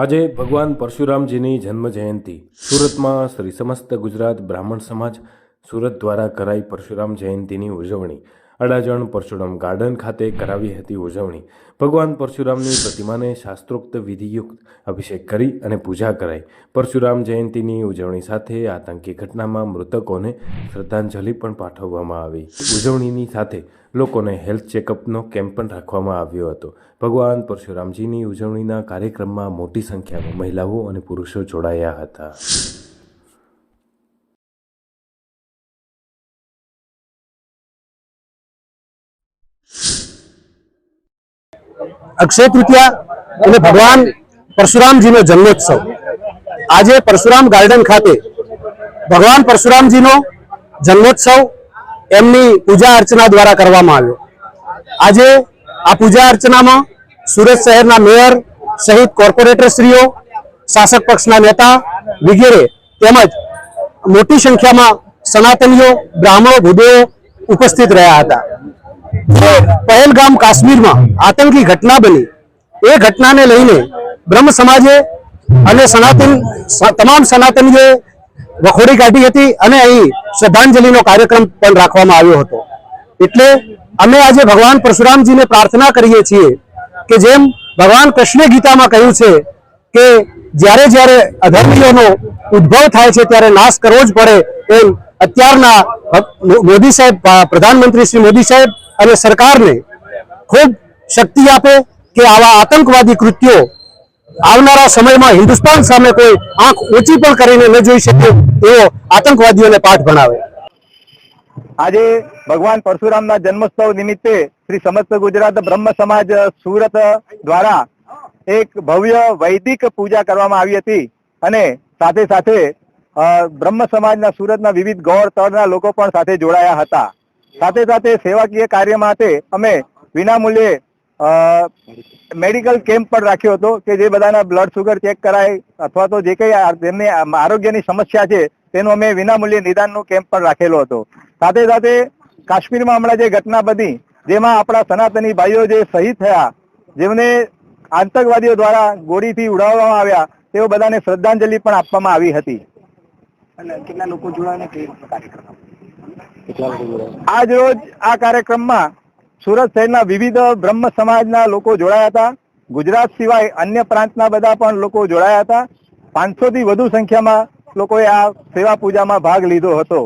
આજે ભગવાન પરશુરામજીની જન્મ જયંતિ સુરતમાં શ્રી સમસ્ત ગુજરાત બ્રાહ્મણ સમાજ સુરત દ્વારા કરાઈ પરશુરામ જયંતિની ઉજવણી. અડાજણ પરશુરામ ગાર્ડન ખાતે કરાવી હતી ઉજવણી. ભગવાન પરશુરામની પ્રતિમાને શાસ્ત્રોક્ત વિધિયુક્ત અભિષેક કરી અને પૂજા કરાઈ. પરશુરામ જયંતિની ઉજવણી સાથે આતંકી ઘટનામાં મૃતકોને શ્રદ્ધાંજલિ પણ પાઠવવામાં આવી. ઉજવણીની સાથે લોકોને હેલ્થ ચેકઅપનો કેમ્પ પણ રાખવામાં આવ્યો હતો. ભગવાન પરશુરામજીની ઉજવણીના કાર્યક્રમમાં મોટી સંખ્યામાં મહિલાઓ અને પુરુષો જોડાયા હતા. અક્ષય તૃતીયા અને ભગવાન પરશુરામજીનો જન્મોત્સવ. આજે પરશુરામ ગાર્ડન ખાતે ભગવાન પરશુરામજીનો જન્મોત્સવ એમની પૂજા અર્ચના દ્વારા કરવામાં આવ્યો. આજે આ પૂજા અર્ચનામાં સુરત શહેરના મેયર સહિત કોર્પોરેટરશ્રીઓ શાસક પક્ષના નેતા વગેરે તેમજ મોટી સંખ્યામાં સનાતનીઓ, બ્રાહ્મણો, ભૂદેવો ઉપસ્થિત રહ્યા હતા. જે પહેલગામ કાશ્મીરમાં આતંકી ઘટના બની. એ ઘટનાને લઈને બ્રહ્મ સમાજે અને સનાતન તમામ તમામ સનાતનીઓએ વખોડી કાઢી હતી અને અહીં શ્રદ્ધાંજલિનો કાર્યક્રમ પણ રાખવામાં આવ્યો હતો. એટલે અમે આજે ભગવાન પરશુરામજીને પ્રાર્થના કરીએ છીએ કે જેમ ભગવાન કૃષ્ણે ગીતામાં કહ્યું છે કે જ્યારે જ્યારે અધર્મીઓનો ઉદ્ભવ થાય છે ત્યારે નાશ કરવો જ પડે એમ અત્યારના મોદી સાહેબ પ્રધાનમંત્રી શ્રી મોદી સાહેબ અને સરકારને ખૂબ શક્તિ આપે કે આવા આતંકવાદી કૃત્યો આવનારા સમયમાં હિન્દુસ્તાન સામે કોઈ આંખ ઊંચી પણ કરીને ન જોઈ શકે એવો આતંકવાદીઓને પાઠ ભણાવે. આજે ભગવાન પરશુરામના જન્મોત્સવ નિમિત્તે શ્રી સમસ્ત ગુજરાત બ્રહ્મ સમાજ સુરત દ્વારા એક ભવ્ય વૈદિક પૂજા કરવામાં આવી હતી અને સાથે સાથે બ્રહ્મ સમાજના સુરતના વિવિધ ગૌર તળના લોકો પણ સાથે જોડાયા હતા. સાથે સાથે સેવાકીય કાર્ય માટે અમે વિનામૂલ્યે મેડિકલ કેમ્પ પણ રાખ્યો હતો કે જે બધાના બ્લડ સુગર ચેક કરાય અથવા તો જે કંઈ તેમની આરોગ્યની સમસ્યા છે તેનું અમે વિનામૂલ્યે નિદાનનો કેમ્પ પણ રાખેલો હતો. સાથે સાથે કાશ્મીરમાં હમણાં જે ઘટના બની, જેમાં આપણા સનાતની ભાઈઓ જે શહીદ થયા, જેમને આતંકવાદીઓ દ્વારા ગોળીથી ઉડાવવામાં આવ્યા, તેઓ બધાને શ્રદ્ધાંજલિ પણ આપવામાં આવી હતી. કેટલા લોકો જોડાયા આજ રોજ આ કાર્યક્રમમાં સુરત શહેરના વિવિધ બ્રહ્મ સમાજના લોકો જોડાયા હતા. ગુજરાત સિવાય અન્ય પ્રાંતના બધા પણ લોકો જોડાયા હતા. પાંચસો થી વધુ સંખ્યામાં લોકોએ આ સેવા પૂજામાં ભાગ લીધો હતો.